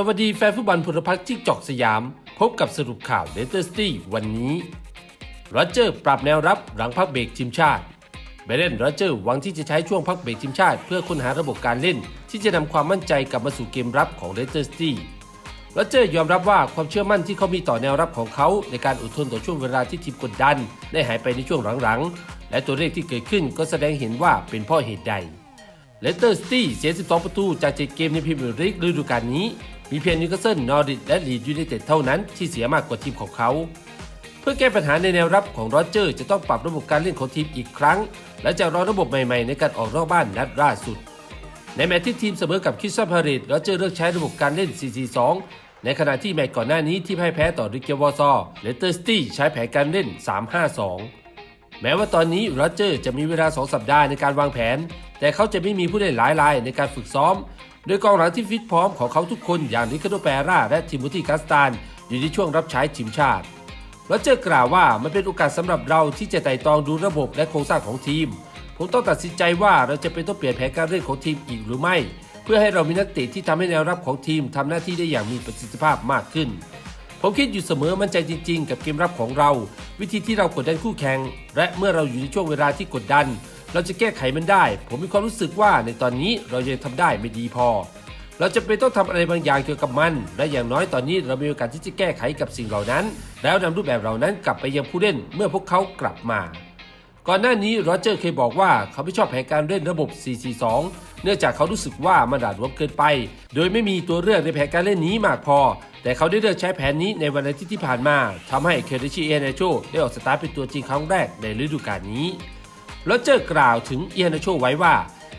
สวัสดีแฟนฟุตบอลพลพักที่จอกสยาม พบกับสรุปข่าวเลสเตอร์ซิตี้วันนี้โรเจอร์ปรับแนวรับหลังพักเบรกทีมชาติเบรนโรเจอร์หวังที่จะใช้ช่วงพักเบรกทีมชาติ เพื่อค้นหาระบบการเล่น ที่จะนำความมั่นใจกลับมาสู่เกมรับของเลสเตอร์ซิตี้โรเจอร์ยอมรับว่าความเชื่อมั่นที่เขามีต่อแนวรับของเขา ในการอดทนต่อช่วงเวลาที่ทีมกดดัน ได้หายไปในช่วงหลังๆ และตัวเลขที่เกิดขึ้นก็แสดงเห็นว่าเป็นเพราะเหตุใดเลสเตอร์ซิตี้เสีย 12 ประตูจาก 7 เกมในพรีเมียร์ลีกฤดูกาลนี้ มีเพียงนิวคาสเซิลนอริทและลีดยูไนเต็ดเท่านั้นที่เสียมากกว่าทีมของเขา เพื่อแก้ปัญหาในแนวรับของโรเจอร์จะต้องปรับระบบการเล่นของทีมอีกครั้ง และจะรอระบบใหม่ๆในการออกนอกบ้านนัดล่าสุด ในแมตช์ที่ทีมเสมอกับคิสตัลพาเลตโรเจอร์เลือกใช้ระบบการเล่น 4-4-2 ในขณะที่แมตช์ก่อนหน้านี้ที่พ่ายแพ้ต่อริเกยวอร์ซอเลสเตอร์ซิตี้ใช้แผนการเล่น 3-5-2แม้ว่าตอนนี้โรเจอร์จะมีเวลา 2 สัปดาห์ในการวางแผน แต่เขาจะไม่มีผู้เล่นหลายรายในการฝึกซ้อม โดยกองหลังที่ฟิตพร้อมของเขาทุกคนอย่างริคาร์โดแปร่าและทิโมธีกัสตานอยู่ในช่วงรับใช้ทีมชาติโรเจอร์กล่าวว่ามันเป็นโอกาสสำหรับเราที่จะไต่ตองดูระบบและโครงสร้างของทีม ผมต้องตัดสินใจว่าเราจะเป็นต้องเปลี่ยนแผนการเล่นของทีมอีกหรือไม่ เพื่อให้เรามีนักเตะที่ทำให้แนวรับของทีมทำหน้าที่ได้อย่างมีประสิทธิภาพมากขึ้น ผมคิดอยู่เสมอมั่นใจจริง ๆ กับเกมรับของเรา วิธีที่เรากดดันคู่แข่งและเมื่อเราอยู่ในช่วงเวลาที่กดดัน เราจะแก้ไขมันได้ ผมมีความรู้สึกว่าในตอนนี้เรายังทำได้ไม่ดีพอ เราจะเป็นต้องทำอะไรบางอย่างเกี่ยวกับมัน และอย่างน้อยตอนนี้เรามีโอกาสที่จะแก้ไขกับสิ่งเหล่านั้น แล้วนำรูปแบบเหล่านั้นกลับไปยังผู้เล่นเมื่อพวกเขากลับมา ก่อนหน้านี้โรเจอร์เคยบอกว่าเขาไม่ชอบแผนการเล่นระบบ 4-4-2 เนื่องจากเขารู้สึกว่ามันดาดรวมเกินไป โดยไม่มีตัวเลือกในแผนการเล่นนี้มากพอ แต่เขาได้เลือกใช้แผนนี้ในวันอาทิตย์ที่ผ่านมาทำให้เคเดชิเอเนโชได้ออกสตาร์ทเป็นตัวจริงครั้งแรกในฤดูกาลนี้ โรเจอร์กล่าวถึงเอเนโชไว้ว่า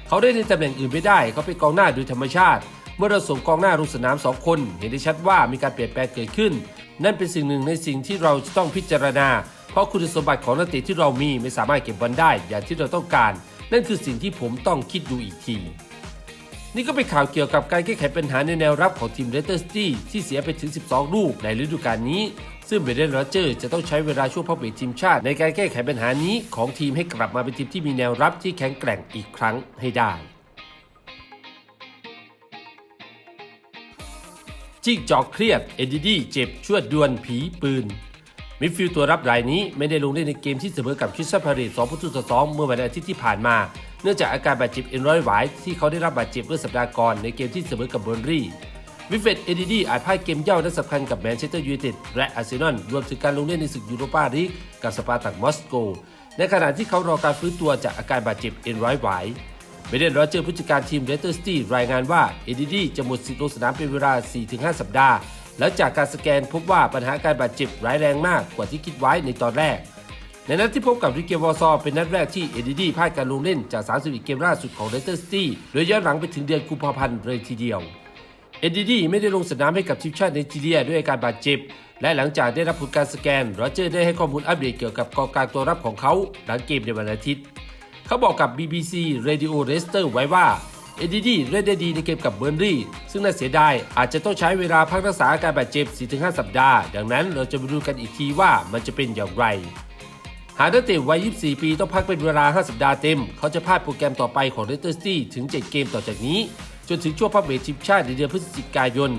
เขาได้ในตำแหน่งอื่นไม่ได้ เขาเป็นกองหน้าโดยธรรมชาติ เมื่อเราส่งกองหน้าลงสนามสองคน เห็นได้ชัดว่ามีการเปลี่ยนแปลงเกิดขึ้น นั่นเป็นสิ่งหนึ่งในสิ่งที่เราจะต้องพิจารณา เพราะคุณสมบัติของนักเตะที่เรามีไม่สามารถเก็บบอลได้ อย่างที่เราต้องการ นั่นคือสิ่งที่ผมต้องคิดดูอีกที นี่ก็เป็นข่าวเกี่ยวกับการแก้ไขปัญหาในแนวรับของทีมเลสเตอร์ซิตี้ที่เสียไปถึง 12 ลูกในฤดูกาลนี้ ซึ่งเบรเดนโรเจอร์จะต้องใช้เวลาช่วงพักเบรกทีมชาติ ในการแก้ไขปัญหานี้ของทีมให้กลับมาเป็นทีมที่มีแนวรับที่แข็งแกร่งอีกครั้งให้ได้จิ้งจอกเครียดเอ็ดดี้เจ็บชวดดวนผีปืนมิดฟิลด์ตัวรับรายนี้ไม่ได้ลงเล่นในเกมที่เสมอกับคริสตัลพาเลต2ประตูต่อ2เมื่อวันอาทิตย์ที่ผ่านมา เนื่องจากอาการบาดเจ็บเอ็นร้อยหวายที่เขาได้รับบาดเจ็บเมื่อสัปดาห์ก่อนในเกมที่เสมอกับเบอร์รี่วิฟเฟตเอดีดีอาจพลาดเกมเย่าและสำคัญกับแมนเชสเตอร์ยูไนเต็ดและอาร์เซนอลรวมถึงการลงเล่นในศึกยูโรปาลีกกับสปาร์ตักมอสโก ในขณะที่เขารอการฟื้นตัวจากอาการบาดเจ็บเอ็นร้อยหวายเบเดนโรเจอร์ผู้จัดการทีมเลสเตอร์ซิตี้รายงานว่าเอดีดีจะหมดสิทธิ์ลงสนามเป็นเวลา 4-5 สัปดาห์ แล้วจากการสแกนพบว่าปัญหาการบาดเจ็บร้ายแรงมากกว่าที่คิดไว้ในตอนแรก ในนัดที่พบกับริเกวอร์ซอร์เป็นนัดแรกที่เอดีดีพลาดการลงเล่นจาก 31 เกมล่าสุดของเลสเตอร์ซิตี้โดยย้อนหลังไปถึงเดือนกุมภาพันธ์เลยทีเดียวเอ็ดดี้ไม่ได้ลงสนามให้กับทีมชาติไนจีเรียด้วยอาการบาดเจ็บ และหลังจากได้รับผลการสแกนโรเจอร์ได้ให้ข้อมูลอัปเดตเกี่ยวกับกองกลางตัวรับของเขาหลังเกมในวันอาทิตย์ เขาบอกกับ BBC Radio r e s t e r ไว้ว่าเอ็ดดี้เล่นได้ดีในเกมกับเบอร์นรี่ซึ่งน่าเสียดายอาจจะต้องใช้เวลาพักรักษาอาการบาดเจ็บ 4-5 สัปดาห์ ดังนั้นเราจะมาดูกันอีกทีว่ามันจะเป็นอย่างไร หากนักเตะวัย 24 ปีต้องพักเป็นเวลา 5 สัปดาห์เต็ม เขาจะพลาดโปรแกรมต่อไปของเลสเตอร์ซิตี้ถึง 7 เกมต่อจากนี้ จนถึงช่วงพักเบรกทีมชาติในเดือนพฤศจิกายน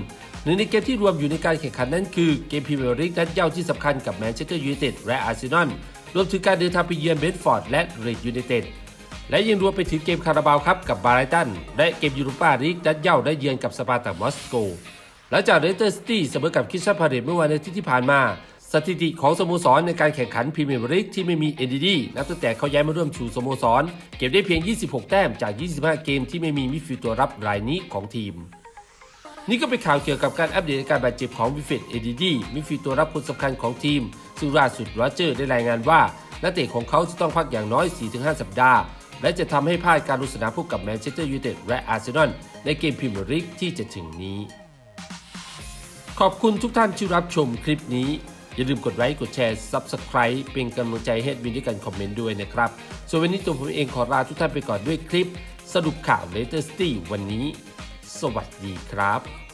หนึ่งในเกมที่รวมอยู่ในการแข่งขันนั้นคือเกมพรีเมียร์ลีกนัดเย้าที่สำคัญกับแมนเชสเตอร์ยูไนเต็ดและอาร์เซนอลรวมถึงการเดินทางไปเยือนเบนฟอร์ดและเรดยูไนเต็ดและยังรวมไปถึงเกมคาราบาวครับกับบาร์ไตันและเกมยูโรปาลีกนัดเย้าได้เยือนกับสปาร์ตักมอสโกหลังจากเลสเตอร์ซิตี้เสมอกับคิสตัลพาเลตเมื่อวันอาทิตย์ที่ผ่านมา สถิติของสโมสรในการแข่งขันพรีเมียร์ลีกที่ไม่มีเอ็นดีดีนับตั้งแต่เขาย้ายมาร่วมชูสโมสร เก็บได้เพียง 26 แต้มจาก 25 เกมที่ไม่มีมิดฟิลด์ตัวรับรายนี้ของทีม นี่ก็เป็นข่าวเกี่ยวกับการอัปเดตอาการบาดเจ็บของวิฟเฟตเอดีดีมิดฟิลด์ตัวรับคนสำคัญของทีมซึ่งล่าสุดโรเจอร์ได้รายงานว่า นักเตะของเขาจะต้องพักอย่างน้อย 4-5 สัปดาห์ และจะทำให้พลาดการลงสนามพบกับแมนเชสเตอร์ยูไนเต็ดและอาร์เซนอลในเกมพรีเมียร์ลีกที่จะถึงนี้ ขอบคุณทุกท่านที่รับชมคลิปนี้ อย่าลืมกดไลค์กดแชร์ Subscribe เป็นกำลังใจให้วินด้วยกันคอมเมนต์ด้วยนะครับ ส่วนวันนี้ตัวผมเองขอลาทุกท่านไปก่อนด้วยคลิป สรุปข่าวเลสเตอร์ซิตี้วันนี้ สวัสดีครับ